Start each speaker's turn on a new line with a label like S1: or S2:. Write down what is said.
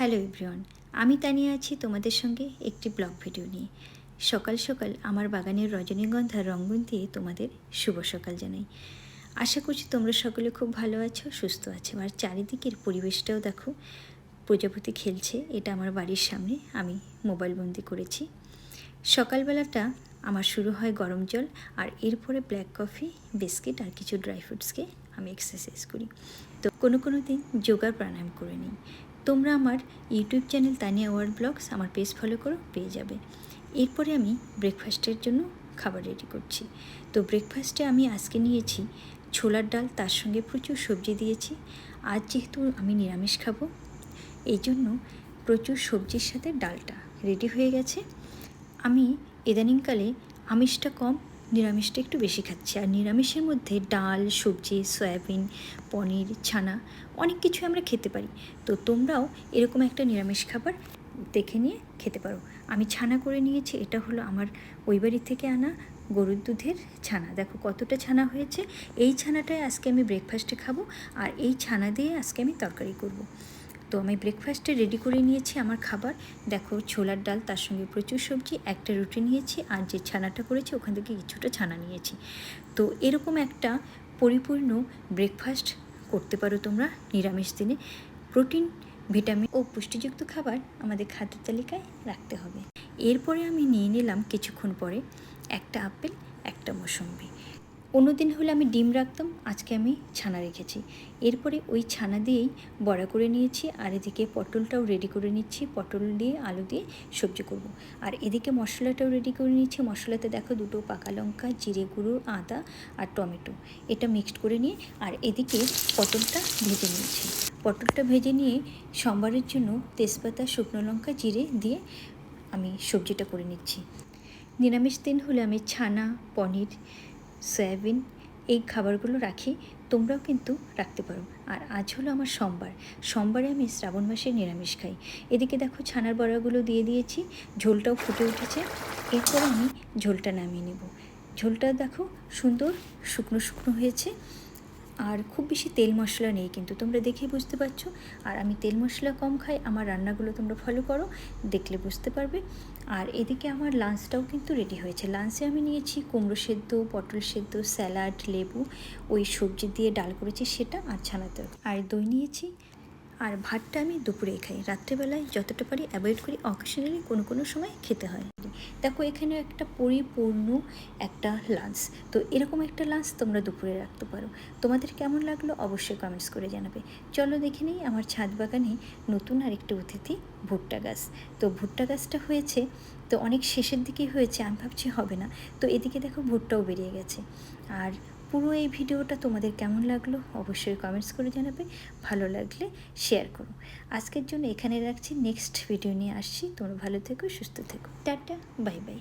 S1: Hello everyone, আমি তানিয়া আছি তোমাদের সঙ্গে একটি ব্লগ ভিডিও নিয়ে। সকাল সকাল আমার বাগানের রজনীগন্ধার রঙ্গন দিয়ে তোমাদের শুভ সকাল জানাই। আশা করছি তোমরা সকলে খুব ভালো আছো, সুস্থ আছো। আর চারিদিকের পরিবেশটাও দেখো, প্রজাপতি খেলছে, এটা আমার বাড়ির সামনে আমি মোবাইল বন্দি করেছি। সকালবেলাটা আমার শুরু হয় গরম জল আর এরপরে ব্ল্যাক কফি বিস্কিট আর কিছু ড্রাই ফ্রুটসকে আমি এক্সারসাইজ করি। তো কোনো কোনো দিন যোগার প্রাণায়াম করে নিই। তোমরা আমার YouTube channel Tania world blogs আমার পেজ ফলো করো, পেয়ে যাবে। এরপরে আমি ব্রেকফাস্টের জন্য খাবার রেডি করছি। তো ব্রেকফাস্টে আমি আজকে নিয়েছি ছোলার ডাল, তার সঙ্গে প্রচুর সবজি দিয়েছি। আজ যেহেতু আমি নিরামিষ খাব, এই জন্য প্রচুর সবজির সাথে ডালটা রেডি হয়ে গেছে। আমি ইদানিংকালে আমিষটা কম নিরামিষটা একটু বেশি খাচ্ছি। আর নিরামিষের মধ্যে ডাল, সবজি, সয়াবিন, পনির, ছানা অনেক কিছু আমরা খেতে পারি। তো তোমরাও এরকম একটা নিরামিষ খাবার দেখে নিয়ে খেতে পারো। আমি ছানা করে নিয়েছি, এটা হলো আমার ওই বাড়ি থেকে আনা গরুর দুধের ছানা। দেখো কতটা ছানা হয়েছে। এই ছানাটাই আজকে আমি ব্রেকফাস্টে খাব আর এই ছানা দিয়ে আজকে আমি তরকারি করব। তো আমি ব্রেকফাস্টে রেডি করে নিয়েছি আমার খাবার। দেখো, ছোলার ডাল, তার সঙ্গে প্রচুর সবজি, একটা রুটি নিয়েছি আর যে ছানাটা করেছি, ওখান থেকে কিছুটা ছানা নিয়েছি। তো এরকম একটা পরিপূর্ণ ব্রেকফাস্ট করতে পারো তোমরা নিরামিষ দিনে। প্রোটিন ভিটামিন ও পুষ্টিযুক্ত খাবার আমাদের খাদ্য তালিকায় রাখতে হবে। এরপরে আমি নিয়ে নিলাম কিছুক্ষণ পরে একটা আপেল, একটা মৌসম্বি। অন্যদিন হলে আমি ডিম রাখতাম, আজকে আমি ছানা রেখেছি। এরপরে ওই ছানা দিয়েই বড়া করে নিয়েছি, আর এদিকে পটলটাও রেডি করে নিচ্ছি। পটল দিয়ে, আলু দিয়ে সবজি করব। আর এদিকে মশলাটাও রেডি করে নিচ্ছি মশলাতে দেখো দুটো পাকা লঙ্কা, জিরে গুঁড়ো, আদা আর টমেটো। এটা মিক্সড করে নিয়ে, আর এদিকে পটলটা ভেজে নিয়েছি। পটলটা ভেজে নিয়ে সোমবারের জন্য তেজপাতা, শুকনো লঙ্কা, জিরে দিয়ে আমি সবজিটা করে নিচ্ছি। নিরামিষ দিন হলে আমি ছানা, পনির সয়াবিন, এই খাবারগুলো রাখি, তোমরাও কিন্তু রাখতে পারো। আর আজ হলো আমার সোমবার। সোমবারে আমি শ্রাবণ মাসে নিরামিষ খাই। এদিকে দেখো ছানার বড়াগুলো দিয়ে দিয়েছি, ঝোলটাও ফুটে উঠেছে। এরপর আমি ঝোলটা নামিয়ে নেব। ঝোলটা দেখো সুন্দর শুকনো শুকনো হয়েছে। আর খুব বেশি তেল মশলা নেই কিন্তু তোমরা দেখে বুঝতে পারছ। আর আমি তেল মশলা কম খাই, আমার রান্নাগুলো তোমরা ফলো করো, দেখলে বুঝতে পারবে। আর এদিকে আমার লাঞ্চটাও কিন্তু রেডি হয়েছে। লাঞ্চে আমি নিয়েছি কুমড়ো সেদ্ধ, পটল সেদ্ধ স্যালাড লেবু, ওই সবজি দিয়ে ডাল করেছি সেটা আর ছানাতে আর দই নিয়েছি আর ভাতটা আমি দুপুরে খাই। রাত্রেবেলায় যতটা পারি অ্যাভয়েড করি। অকেশনালি কোনো কোনো সময় খেতে হয়। দেখো, এখানে একটা পরিপূর্ণ একটা লাঞ্চ তো এরকম একটা লাঞ্চ তোমরা দুপুরে রাখতে পারো। তোমাদের কেমন লাগল অবশ্যই কমেন্টস করে জানাবে। চলো দেখে নিই আমার ছাদ বাগানে নতুন আরেকটা অতিথি, ভুট্টা গাছ। তো ভুট্টা গাছটা হয়েছে, তো অনেক শেষের দিকেই হয়েছে। আমি ভাবছি হবে না। তো এদিকে দেখো ভুট্টাও বেরিয়ে গেছে। আর পুরো এই ভিডিওটা তোমাদের কেমন লাগল অবশ্যই কমেন্টস করে জানাবে, ভালো লাগলে শেয়ার করো। আজকের জন্য এখানে রাখছি নেক্সট ভিডিও নিয়ে আসছি। তোমরা ভালো থেকো, সুস্থ থেকো। Tata bye bye